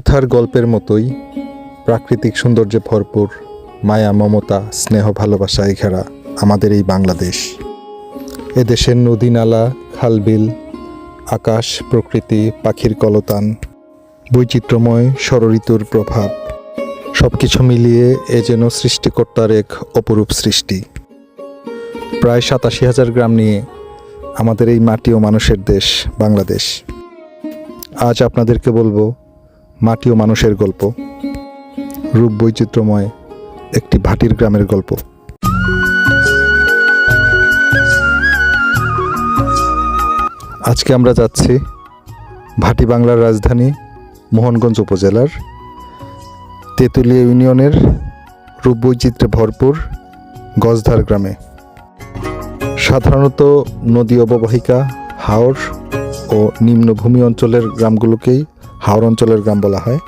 কথার গল্পের মতোই প্রাকৃতিক সৌন্দর্যে ভরপুর মায়া, মমতা, স্নেহ ভালোবাসায় ঘেরা আমাদের এই বাংলাদেশ। এদেশের নদী নালা, খালবিল, আকাশ, প্রকৃতি, পাখির কলতান, বৈচিত্র্যময় ষড়ঋতুর প্রভাব সব কিছু মিলিয়ে এ যেন সৃষ্টিকর্তার এক অপরূপ সৃষ্টি। প্রায় সাতাশি হাজার গ্রাম নিয়ে আমাদের এই মাটি ও মানুষের দেশ বাংলাদেশ। আজ আপনাদেরকে বলব মাটি ও মানুষের গল্প। রূপ বৈচিত্র্যময় একটি ভাটির গ্রামের গল্প। আজকে আমরা যাচ্ছি ভাটি বাংলার রাজধানী মোহনগঞ্জ উপজেলার তেঁতুলিয়া ইউনিয়নের রূপ বৈচিত্র্যে ভরপুর গজধার গ্রামে। সাধারণত নদী অববাহিকা, হাওর ও নিম্নভূমি অঞ্চলের গ্রামগুলোকেই হাওর অঞ্চলের গ্রাম বলা হয়।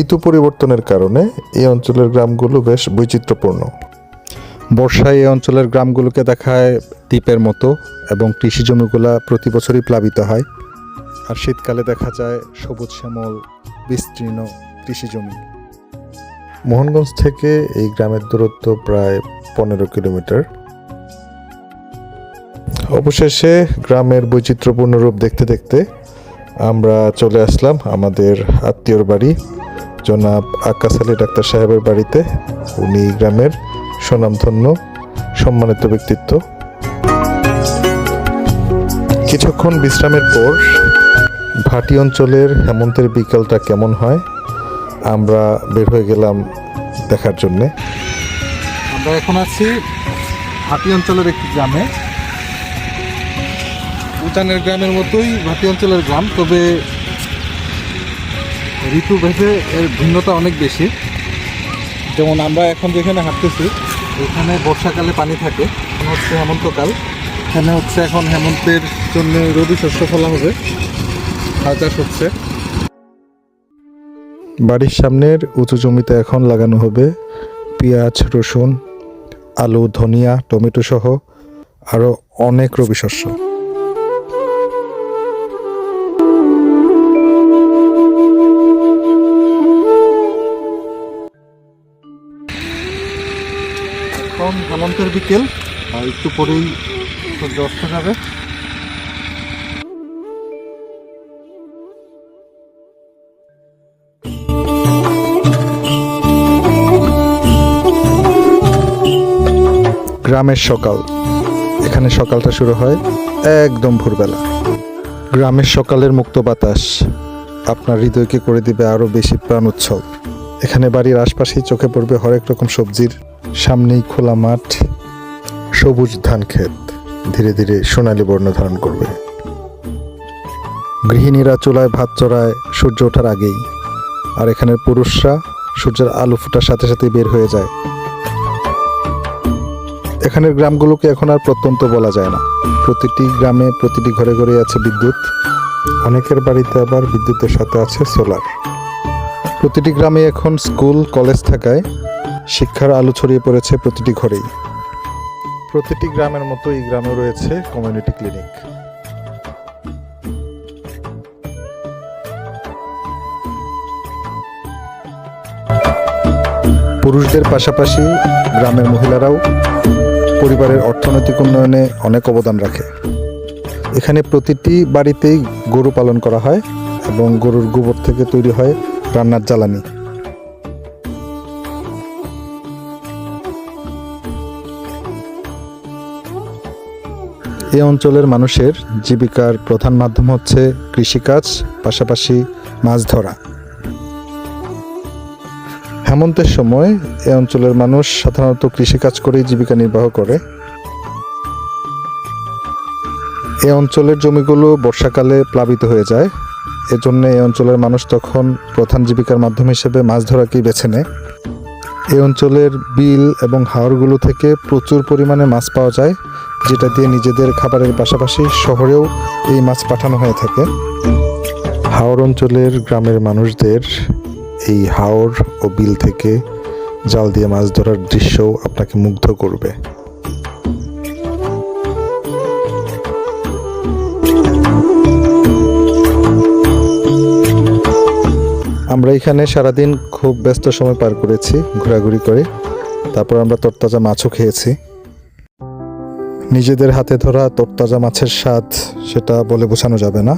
ঋতু পরিবর্তনের কারণে এই অঞ্চলের গ্রামগুলো বেশ বৈচিত্র্যপূর্ণ। বর্ষায় এই অঞ্চলের গ্রামগুলোকে দেখায় দ্বীপের মতো এবং কৃষি জমিগুলা প্রতি বছরই প্লাবিত হয়। আর শীতকালে দেখা যায় সবুজ শ্যামল, বিস্তীর্ণ কৃষি জমি। মোহনগঞ্জ থেকে এই গ্রামের দূরত্ব প্রায় পনেরো কিলোমিটার। অবশেষে গ্রামের বৈচিত্র্যপূর্ণ রূপ দেখতে দেখতে আমরা চলে আসলাম আমাদের আত্মীয়র বাড়ি, জনাব আকাশ আলী ডাক্তার সাহেবের বাড়িতে। উনি গ্রামের সুনামধন্য, সম্মানিত ব্যক্তিত্ব। কিছুক্ষণ বিশ্রামের পর ভাটি অঞ্চলের হেমন্তের বিকালটা কেমন হয়, আমরা বের হয়ে গেলাম দেখার জন্যে। আমরা এখন আছি ভাটি অঞ্চলের একটি গ্রামে। উটানের গ্রামের মতোই ভাটি অঞ্চলের গ্রাম, তবে ঋতু ভেদে এর ভিন্নতা অনেক বেশি। যেমন আমরা এখন যেখানে হাঁটতেছি, এখানে বর্ষাকালে পানি থাকে হচ্ছে হেমন্তকাল। এখানে হচ্ছে এখন হেমন্তের জন্য রবি শস্য ফলা হবে চাষ হচ্ছে বাড়ির সামনের উঁচু জমিতে এখন লাগানো হবে পেঁয়াজ, রসুন, আলু, ধনিয়া টমেটো সহ আরও অনেক রবি শস্য। এখন হেমন্তের বিকেল একটু পরেই সূর্য অস্ত যাবে। গ্রামের সকাল। এখানে সকালটা শুরু হয় একদম ভোরবেলা। গ্রামের সকালের মুক্ত বাতাস আপনার হৃদয়কে করে দিবে আরও বেশি প্রাণ উচ্ছল এখানে বাড়ির আশপাশেই চোখে পড়বে হরেক রকম সবজির সামনেই খোলা মাঠ, সবুজ ধান ক্ষেত। ধীরে ধীরে সোনালী বর্ণ ধারণ করবে। গৃহিণীরা চুলায় ভাত চড়ায় সূর্য ওঠার আগেই, আর এখানের পুরুষরা সূর্যের আলো ফোটার সাথে সাথে বের হয়ে যায়। এখানের গ্রামগুলোকে এখন আর প্রত্যন্ত বলা যায় না। প্রতিটি গ্রামে প্রতিটি ঘরে ঘরে আছে বিদ্যুৎ। অনেকের বাড়িতে আবার বিদ্যুতের সাথে আছে সোলার। প্রতিটি গ্রামে এখন স্কুল, কলেজ থাকায় শিক্ষার আলো ছড়িয়ে পড়েছে প্রতিটি ঘরেই। প্রতিটি গ্রামের মতো এই গ্রামে রয়েছে কমিউনিটি ক্লিনিক পুরুষদের পাশাপাশি গ্রামের মহিলারাও পরিবারের অর্থনৈতিক উন্নয়নে অনেক অবদান রাখে। এখানে প্রতিটি বাড়িতেই গরু পালন করা হয় এবং গরুর গোবর থেকে তৈরি হয় রান্নার জ্বালানি। এই অঞ্চলের মানুষের জীবিকার প্রধান মাধ্যম হচ্ছে কৃষিকাজ, পাশাপাশি মাছ ধরা। হেমন্তের সময় এই অঞ্চলের মানুষ সাধারণত কৃষিকাজ করেই জীবিকা নির্বাহ করে। এই অঞ্চলের জমিগুলো বর্ষাকালে প্লাবিত হয়ে যায়। এজন্য এই অঞ্চলের মানুষ তখন প্রধান জীবিকার মাধ্যম হিসেবে মাছ ধরাকেই বেছে নেয়। এই অঞ্চলের বিল এবং হাওরগুলো থেকে প্রচুর পরিমাণে মাছ পাওয়া যায়, যেটা দিয়ে নিজেদের খাবারের পাশাপাশি শহরেও এই মাছ পাঠানো হয়ে থাকে। হাওর অঞ্চলের গ্রামের মানুষদের এই হাওর ও বিল থেকে জাল দিয়ে মাছ ধরার দৃশ্যও আপনাকে মুগ্ধ করবে। আমরা এখানে সারাদিন খুব ব্যস্ত সময় পার করেছি, ঘোরাঘুরি করে। তারপর আমরা তরতাজা মাছও খেয়েছি। নিজেদের হাতে ধরা তরতাজা মাছের স্বাদ সেটা বলে বোঝানো যাবে না।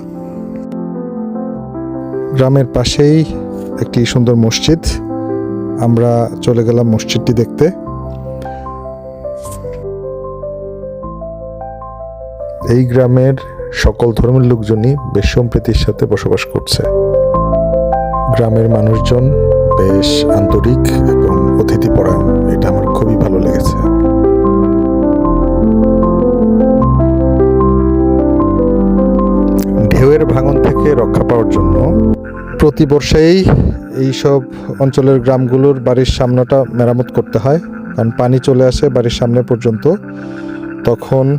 গ্রামের পাশেই একটি সুন্দর মসজিদ। আমরা চলে গেলাম মসজিদটি দেখতে। এই গ্রামের সকল ধর্মের লোকজনই বেশ সম্প্রীতির সাথে বসবাস করছে। গ্রামের মানুষজন বেশ আন্তরিক এবং অতিথিপরায়ণ। এটা আমার খুবই ভালো লেগেছে। ঢেউয়ের ভাঙন থেকে রক্ষা পাওয়ার জন্য প্রতি বর্ষেই এই সব অঞ্চলের গ্রামগুলোর বাড়ির সামনেটা মেরামত করতে হয়। কারণ পানি চলে আসে বাড়ির সামনে পর্যন্ত। তখন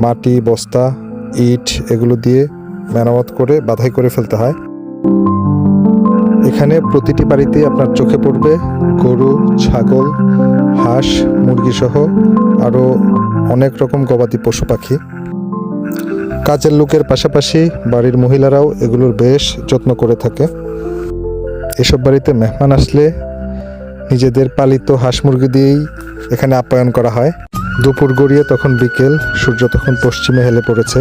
মাটি, বস্তা, ইট, এগুলো দিয়ে মেরামত করে, বাধাই করে ফেলতে হয়। এখানে প্রতিটি বাড়িতে আপনার চোখে পড়বে গরু, ছাগল, হাঁস মুরগি সহ আরও অনেক রকম গবাদি পশু পাখি। কাজের লোকের পাশাপাশি বাড়ির মহিলারাও এগুলোর বেশ যত্ন করে থাকে। এসব বাড়িতে মেহমান আসলে নিজেদের পালিত হাঁস মুরগি দিয়েই এখানে আপ্যায়ন করা হয়। দুপুর গড়িয়ে তখন বিকেল, সূর্য তখন পশ্চিমে হেলে পড়েছে।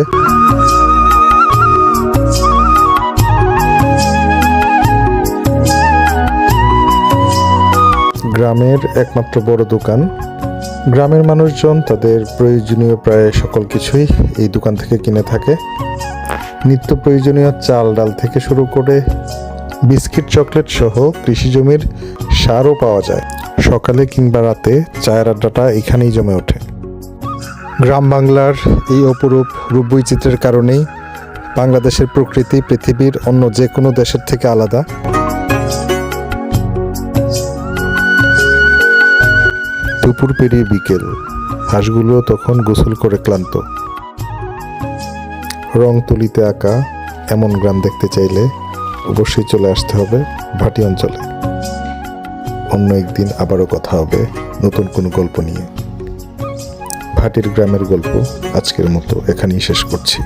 গ্রামের একমাত্র বড় দোকান। গ্রামের মানুষজন তাদের প্রয়োজনীয় প্রায় সকল কিছুই এই দোকান থেকে কিনে থাকে। নিত্য প্রয়োজনীয় চাল ডাল থেকে শুরু করে বিস্কিট, চকলেট সহ কৃষি জমির সারও পাওয়া যায়। সকালে কিংবা রাতে চায়ের আড্ডাটা এখানেই জমে ওঠে। গ্রাম বাংলার এই অপরূপ রূপবৈচিত্র্যের কারণেই বাংলাদেশের প্রকৃতি, পৃথিবীর অন্য যে কোনো দেশের থেকে আলাদা। দুপুর পেরিয়ে বিকেল। হাঁসগুলো তখন গোসল করে ক্লান্ত। রং তুলিতে আঁকা এমন গ্রাম দেখতে চাইলে অবশ্যই চলে আসতে হবে ভাটি অঞ্চলে। অন্য একদিন আবারও কথা হবে নতুন কোনো গল্প নিয়ে। ভাটির গ্রামের গল্প আজকের মতো এখানেই শেষ করছি।